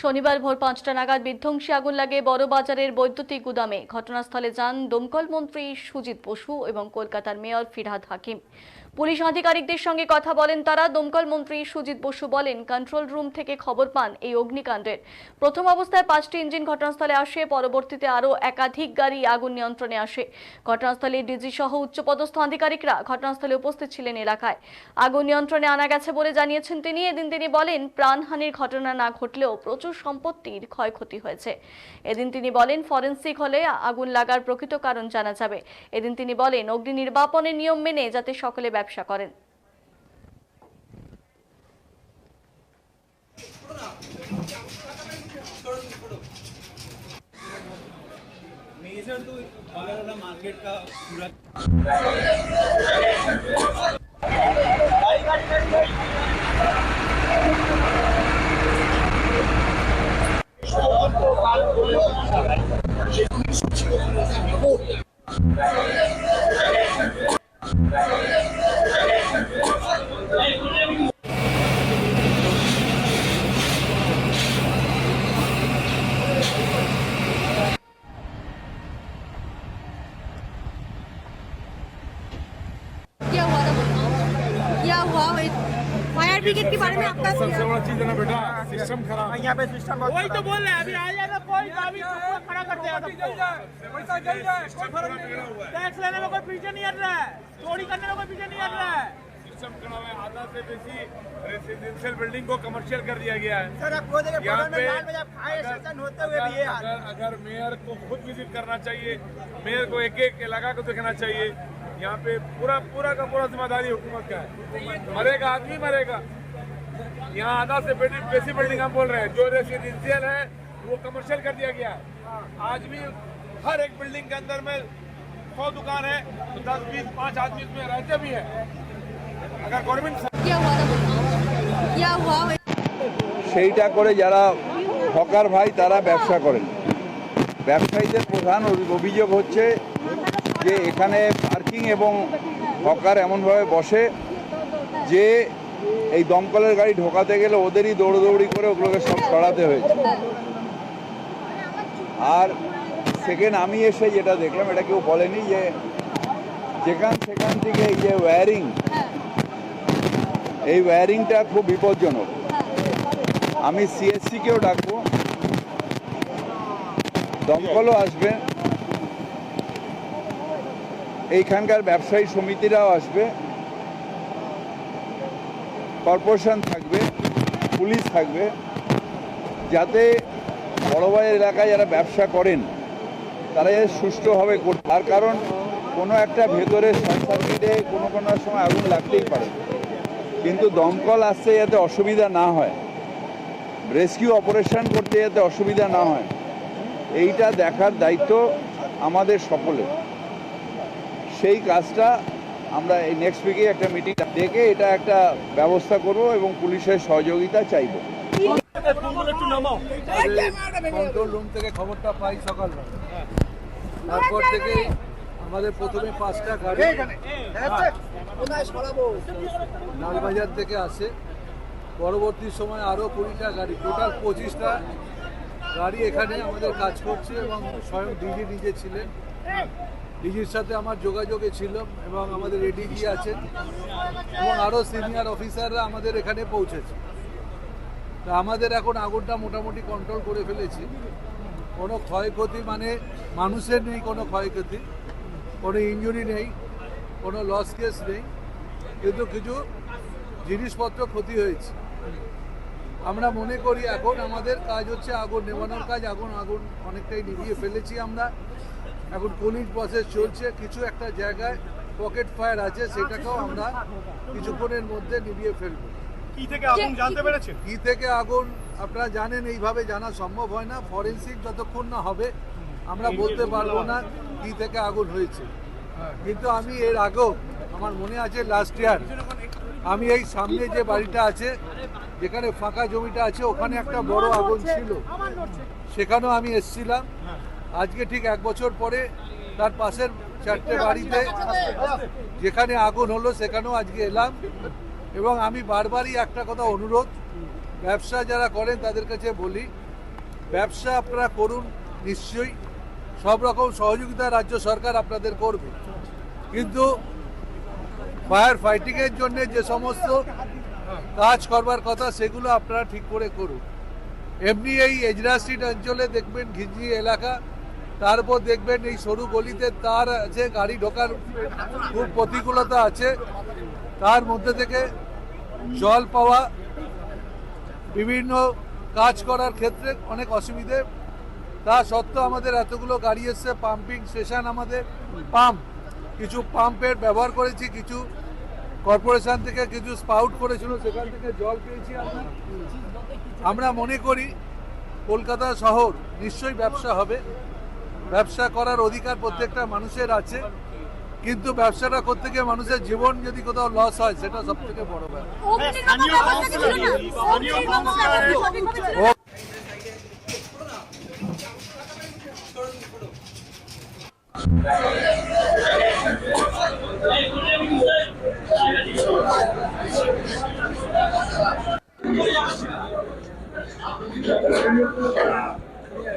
শনিবার ভোর পাঁচটা নাগাদ বিধ্বংসী আগুন লাগে বড় বাজারের বৈদ্যুতিক গুদামে। ঘটনাস্থলে যান দমকল মন্ত্রী সুজিত বসু এবং কলকাতার মেয়র ফিরহাদ হাকিম। পুলিশ আধিকারিকদের সঙ্গে কথা বলেন তারা। দমকল মন্ত্রী সুজিত বসু বলেন, কন্ট্রোল রুম থেকে খবর পান এই অগ্নিকাণ্ডের। প্রথম অবস্থায় পাঁচটি ইঞ্জিন ঘটনাস্থলে আসে, পরবর্তীতে আরও একাধিক গাড়ি আগুন নিয়ন্ত্রণে আসে। ঘটনাস্থলে ডিজি সহ উচ্চপদস্থ আধিকারিকরা ঘটনাস্থলে উপস্থিত ছিলেন এলাকায়। আগুন নিয়ন্ত্রণে আনা গেছে বলে জানিয়েছেন তিনি। এদিন তিনি বলেন, প্রাণহানির ঘটনা না ঘটলেও প্রচুর সম্পত্তির ক্ষয়ক্ষতি হয়েছে। এদিন তিনি বলেন, ফরেন্সিক হলে আগুন লাগার প্রকৃত কারণ জানা যাবে। এদিন তিনি বলেন, অগ্নি নির্বাপনের নিয়ম মেনে যাতে সকলে ব্যবসা ব্যবসা করেন। মার্কেট हुआ फायर ब्रिगेड के बारे में आपका सबसे बड़ा चीज़ है ना बेटा सिस्टम खराब। यहाँ पे सिस्टम वही तो बोल रहे हैं अभी आ जाए ना कोई अभी सबको खड़ा कर देगा पैसा जल जाए कोई फ़र्क नहीं पड़ा टैक्स लेने में कोई पीछे नहीं हट रहा है। चोरी करने में कोई पीछे नहीं हट रहा है। सिस्टम खराब है आधा से बेसी रेसिडेंशियल बिल्डिंग को कमर्शियल कर दिया गया है। सर आपको यहाँ पे होते हुए भी ये हाल अगर अगर मेयर को खुद विज़िट करना चाहिए मेयर को एक एक इलाका को देखना चाहिए यहाँ पे पूरा पूरा का पूरा जिम्मेदारी हुकूमत का है मरेगा आदमी मरेगा यहाँ आधा से बेटी बेसी बिल्डिंग हम बोल रहे हैं जो रेसिडेंशियल है वो कमर्शियल कर दिया गया है आज भी हर एक बिल्डिंग के अंदर में सौ दुकान है तो दस बीस पाँच आदमी इसमें रहते भी है अगर गवर्नमेंट क्या हुआ था क्या हुआ সেইটা করে যারা হকার ভাই তারা ব্যবসা করেন ব্যবসায়ীদের প্রধান অভি- অভিযোগ হচ্ছে যে এখানে পার্কিং এবং হকার এমনভাবে বসে যে এই দমকলের গাড়ি ঢোকাতে গেলে ওদেরই দৌড়দৌড়ি করে ওগুলোকে সব সরাতে হয়েছে। আর সেকেন্ড আমি এসে যেটা দেখলাম, এটা কেউ বলেনি যে যেখান সেখান থেকে এই যে ওয়্যারিং এই ওয়্যারিংটা খুব বিপজ্জনক। আমি সিএসসিকেও ডাকবো। দমকলও আসবে। এইখানকার ব্যবসায়ী সমিতিরাও আসবে। কর্পোরেশন থাকবে, পুলিশ থাকবে, যাতে বড়বাজার এলাকায় যারা ব্যবসা করেন, তারা যাতে সুষ্ঠুভাবে করতে তার কারণ, কোনো একটা ভেতরে শর্ট সার্কিটে কোনো কোনো সময় আগুন লাগতেই পারে। কিন্তু দমকল আসতে যাতে অসুবিধা না হয়, রেস্কিউ অপারেশন করতে যাতে অসুবিধা না হয়, এইটা দেখার দায়িত্ব আমাদের সকলের। সেই কাজটা আমরা এই নেক্সট উইকে একটা মিটিং ডেকে এটা একটা ব্যবস্থা করব এবং পুলিশের সহযোগিতা চাইব। কন্ট্রোল রুম থেকে খবরটা পাই সকালবেলা তারপর থেকে আমাদের প্রথমে পাঁচটা গাড়ি লালবাজার থেকে আসে। পরবর্তী সময় আরও কুড়িটা গাড়ি টোটাল পঁচিশটা গাড়ি এখানে আমাদের কাজ করছে এবং স্বয়ং ডিজি নিজে ছিলেন। ডিজির সাথে আমার যোগাযোগে ছিল এবং আমাদের এডিজি আছেন এবং আরও সিনিয়র অফিসাররা আমাদের এখানে পৌঁছেছে। তা আমাদের এখন আগুনটা মোটামুটি কন্ট্রোল করে ফেলেছি। কোনো ক্ষয়ক্ষতি মানে মানুষের নেই কোনো ক্ষয়ক্ষতি, কোনো ইঞ্জুরি নেই, কোনো লস কেস নেই, কিন্তু কিছু জিনিসপত্র ক্ষতি হয়েছে। আমরা মনে করি এখন আমাদের কাজ হচ্ছে আগুন নেভানোর কাজ, আগুন আগুন অনেকটাই নিভিয়ে ফেলেছি আমরা। এখন পুলিশ প্রসেস চলছে কিছু একটা জায়গায় পকেট ফায়ার আছে সেটাকেও আমরা কিছুক্ষণের মধ্যে নিভিয়ে ফেলব। কি থেকে আগুন জানতে পেরেছেন? কি থেকে আগুন আপনারা জানেন এইভাবে জানা সম্ভব হয় না। ফরেন্সিক যতক্ষণ না হবে আমরা বলতে পারব না কি থেকে আগুন হয়েছে। কিন্তু আমি এর আগেও আমার মনে আছে লাস্ট ইয়ার আমি এই সামনে যে বাড়িটা আছে যেখানে ফাঁকা জমিটা আছে ওখানে একটা বড় আগুন ছিল। সেখানেও আমি এসছিলাম। আজকে ঠিক এক বছর পরে তার পাশের চারটে বাড়িতে যেখানে আগুন হলো সেখানেও আজকে এলাম। এবং আমি বারবারই একটা কথা অনুরোধ, ব্যবসা যারা করেন তাদের কাছে বলি, ব্যবসা আপনারা করুন নিশ্চয়ই, সব রকম সহযোগিতা রাজ্য সরকার আপনাদের করবে। কিন্তু ফায়ার ফাইটিংয়ের জন্য যে সমস্ত কাজ করবার কথা সেগুলো আপনারা ঠিক করে করুন। এমনি এই এজরা অঞ্চলে দেখবেন ঘিঞ্জি এলাকা তারপর দেখবেন এই সরু গলিতে তার আছে গাড়ি ঢোকার খুব প্রতিকূলতা আছে, তার মধ্যে থেকে জল পাওয়া, বিভিন্ন কাজ করার ক্ষেত্রে অনেক অসুবিধে। তা সত্ত্বেও আমাদের এতগুলো গাড়ি এসছে, পাম্পিং স্টেশন আমাদের, পাম্প, কিছু পাম্পের ব্যবহার করেছি, কিছু কর্পোরেশন থেকে কিছু স্পাউট করেছিল, সেখান থেকে জল পেয়েছি আমরা। আমরা মনে করি কলকাতা শহর নিশ্চয়ই ব্যবসা হবে। ব্যবসা করার অধিকার প্রত্যেকটা মানুষের আছে, কিন্তু ব্যবসাটা করতে গিয়ে মানুষের জীবন যদি কোথাও লস হয়, সেটা সব থেকে বড় ব্যাপার.